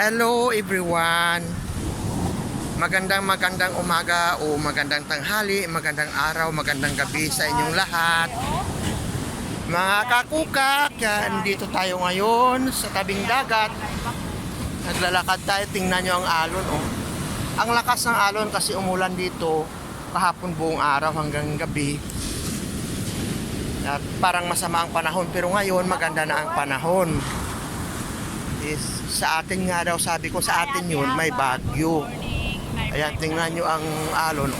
Hello everyone. Magandang magandang umaga o magandang tanghali, magandang araw, magandang gabi sa inyong lahat. Mga kakukak, yan, dito tayo ngayon sa tabing dagat. Naglalakad tayo, tingnan nyo ang alon. Oh. Ang lakas ng alon kasi umulan dito kahapon buong araw hanggang gabi. At parang masama ang panahon pero ngayon maganda na ang panahon. Is, sa atin nga daw sabi ko sa atin yun may bagyo. Ayan tingnan nyo ang alon.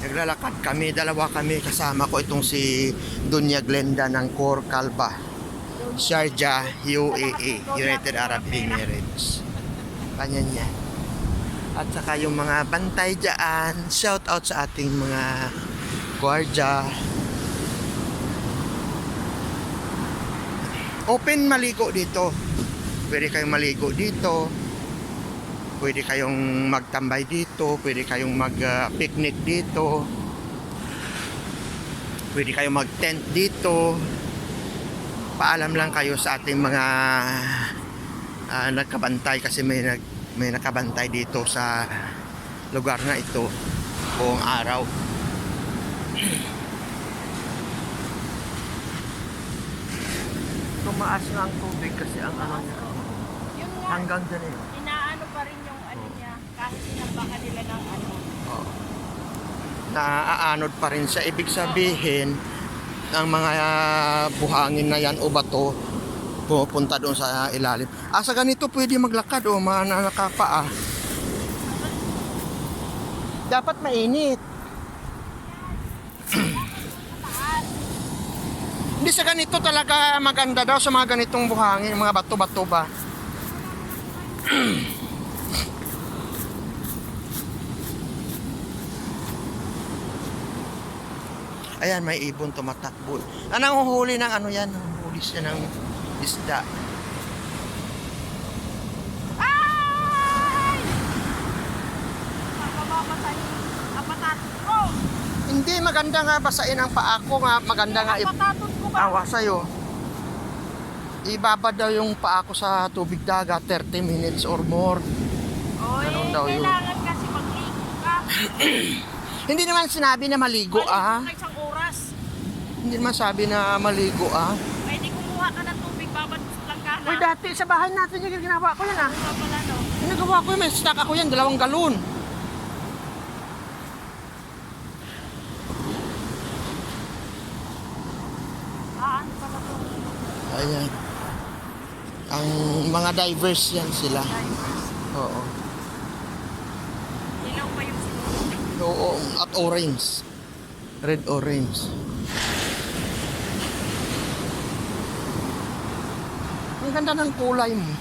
Naglalakad kami, dalawa kami kasama ko itong si Dunya Glenda ng Cor Calva. Sharjah, UAE, United Arab Emirates. Kanya niya. At saka yung mga bantay dyan, shout out sa ating mga gwardiya. Open maligo dito. Pwede kayong maligo dito. Pwede kayong magtambay dito, pwede kayong mag-picnic dito. Pwede kayong mag-tent dito. Paalam lang kayo sa ating mga ah, nagkabantay kasi may nag may nakabantay dito sa lugar na ito buong araw. Tumaas na ang tubig kasi ang ano niya. Yun nga, Hanggang dyan eh. inaano pa rin yung ano niya, kahit sinambakan nila ng ano. Oo. Naaanod pa rin siya. Ibig sabihin, ang mga buhangin na yan o bato, pupunta doon sa ilalim. Ah, sa ganito pwede maglakad o mga nakakapaa. Dapat mainit. Hindi sa ganito talaga maganda daw sa mga ganitong buhangin, mga bato-bato ba. Ayan, may ibon tumatakbo. Anong huli ng ano yan? Huli siya ng isda. Ay! Ko. Hindi, maganda nga basain ang paa ko nga. Maganda nga ba? Awa sa'yo. Ibaba daw yung paa ko sa tubig dagat 30 minutes or more. Oy, Ganun daw yun. kailangan kasi magligo ka. Hindi naman sinabi na maligo ah. Maligo ka isang oras. Hindi naman sabi na maligo ah. Pwede kumuha ka ng tubig, babad lang ka na. Uy, dati sa bahay natin yung ginawa ko yan ah. Ano pala no? Ginagawa ko yun, may stock ako yan, dalawang galon. Ah, ano pala to? Ayan. Ang mga divers yan sila. Oo. Ilaw pa yung. Oo, at orange. Red orange. Ang ganda ng kulay mo.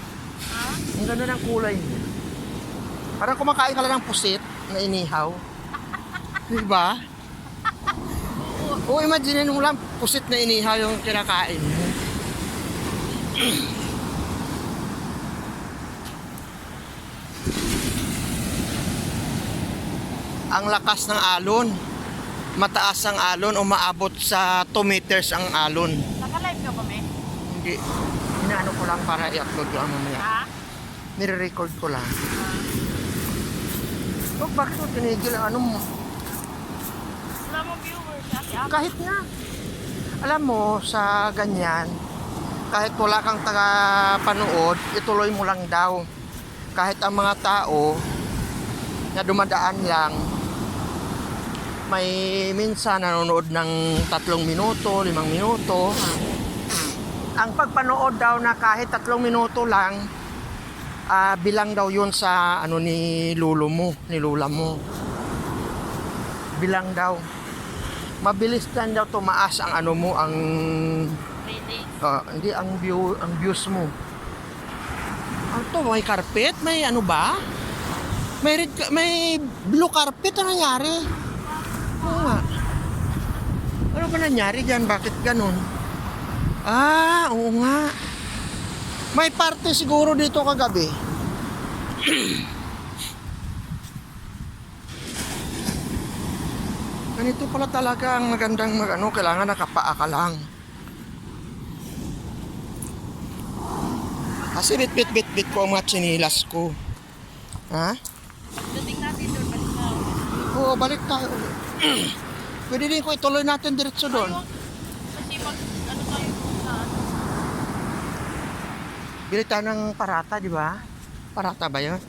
Ha? Ang ganda ng kulay mo. Parang kumakain ka lang ng pusit na inihaw. Di ba? Oo, imagine mo lang pusit na inihaw yung kinakain mo. ang lakas ng alon. Mataas ang alon, umaabot sa 2 meters ang alon. Naka-live ka ba, me? Hindi. Inaano ko lang para i-upload ang mamaya. Ha? Nire-record ko lang. Oh, bakit mo tinigil ang ano mo? Wala mong viewers. Ako. Kahit nga. Alam mo, sa ganyan, kahit wala kang taga-panood, ituloy mo lang daw. Kahit ang mga tao na dumadaan lang, may minsan nanonood ng tatlong minuto, limang minuto. Ang pagpanood daw na kahit tatlong minuto lang, ah, bilang daw yun sa ano ni lulo mo, ni lula mo. Bilang daw. Mabilis lang daw tumaas ang ano mo, ang Really? ah, hindi ang view, ang views mo. Ano to, may carpet? May ano ba? May red, may blue carpet ano nangyari? Oo nga. Ano ba nangyari diyan? Bakit ganun? Ah, oo nga. May parte siguro dito kagabi. Ganito pala talaga ang magandang mag ano, kailangan nakapaa ka lang. Kasi bit bit bit bit ko ang mga tsinilas ko. Ha? Dating natin doon, balik na. Oo, balik tayo. Pwede din ko ituloy natin diretso doon. Kasi mag, ano tayo sa ano. Bili tayo ng parata, di ba? Parata ba yun?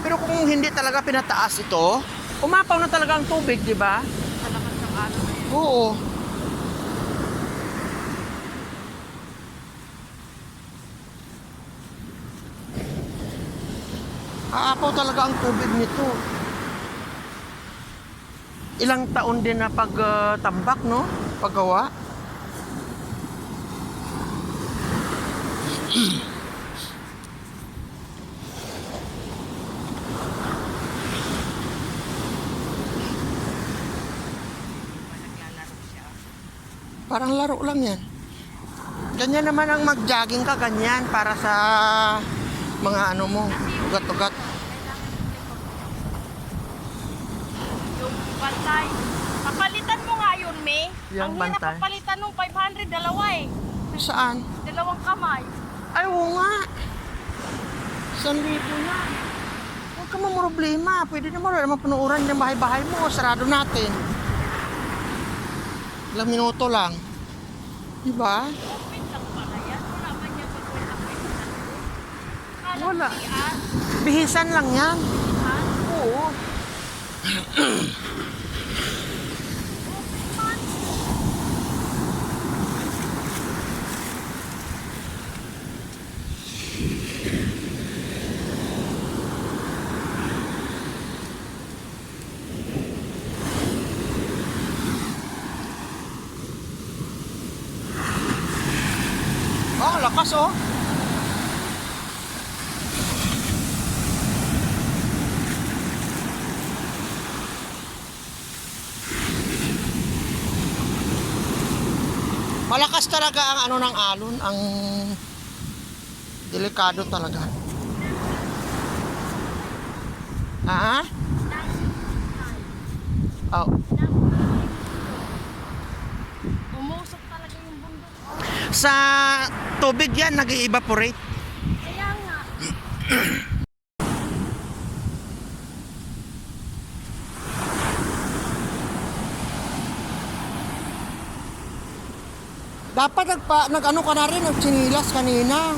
Pero kung hindi talaga pinataas ito, umapaw na talaga ang tubig, di ba? Sa lakas ng yun. Oo. Aapaw talaga ang tubig nito. Ilang taon din na pagtambak, no? Paggawa. Parang laro lang yan. Ganyan naman ang mag-jogging ka, ganyan, para sa mga ano mo, ugat-ugat. Yung bantay. Papalitan mo nga yun, May. Yung Ang hirap bantay? papalitan nung 500, dalawa eh. Saan? Dalawang kamay. Ay, oo nga. San libo na. Huwag ka problema. Pwede naman wala naman panuuran yung bahay-bahay mo. Sarado natin. Ilang minuto lang. Diba? Open Wala. Bihisan lang yan. Oo. Oh, lakas oh. Talaga ang ano ng alon, ang delikado talaga. Ah? Oh, Umusok talaga yung bundok. sa tubig yan nag-evaporate. Kaya nga. Dapat nagpa, nag-ano ka na rin, nagtsinilas kanina.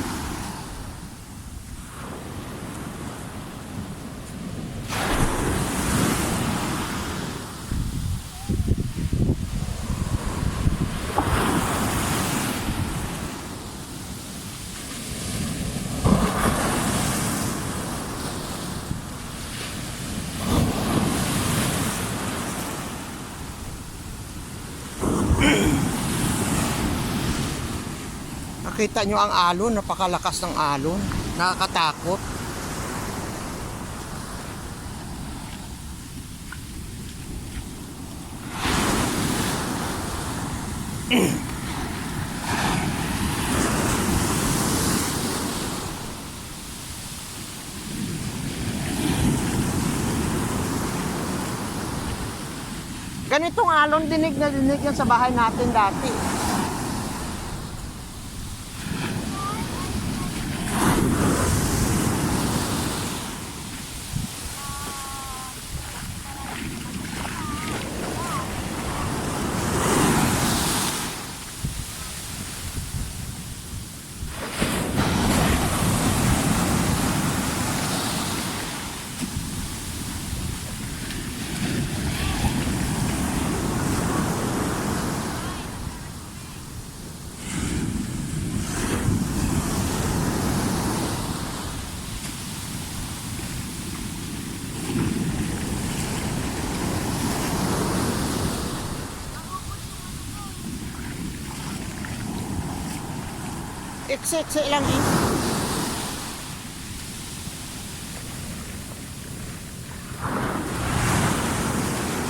Nakita nyo ang alon, napakalakas ng alon. Nakakatakot. Ganitong alon, dinig na dinig yan sa bahay natin dati. Ikse-ikse lang eh.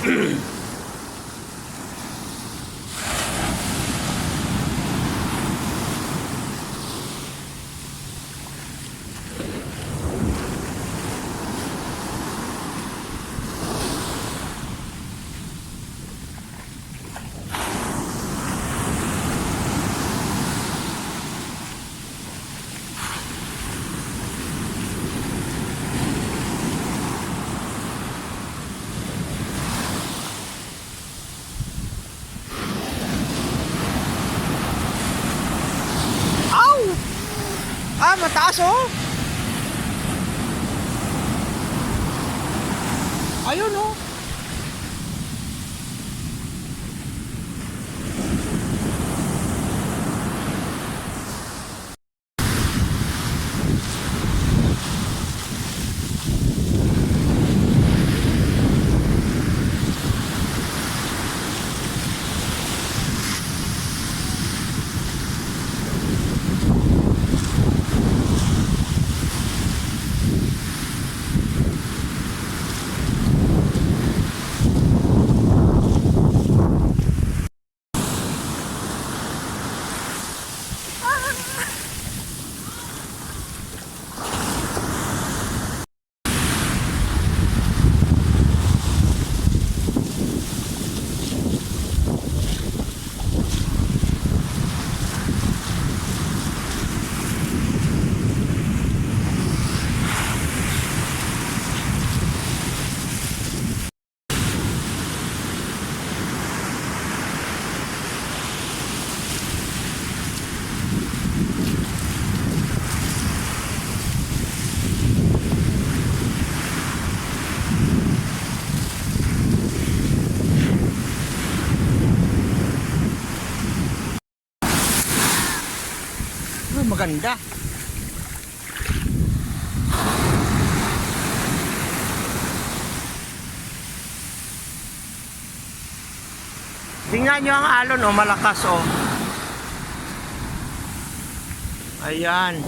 Mm-hmm. taas oh. Ayun oh. Ay, maganda. Tingnan nyo ang alon, oh, malakas, oh. Ayan.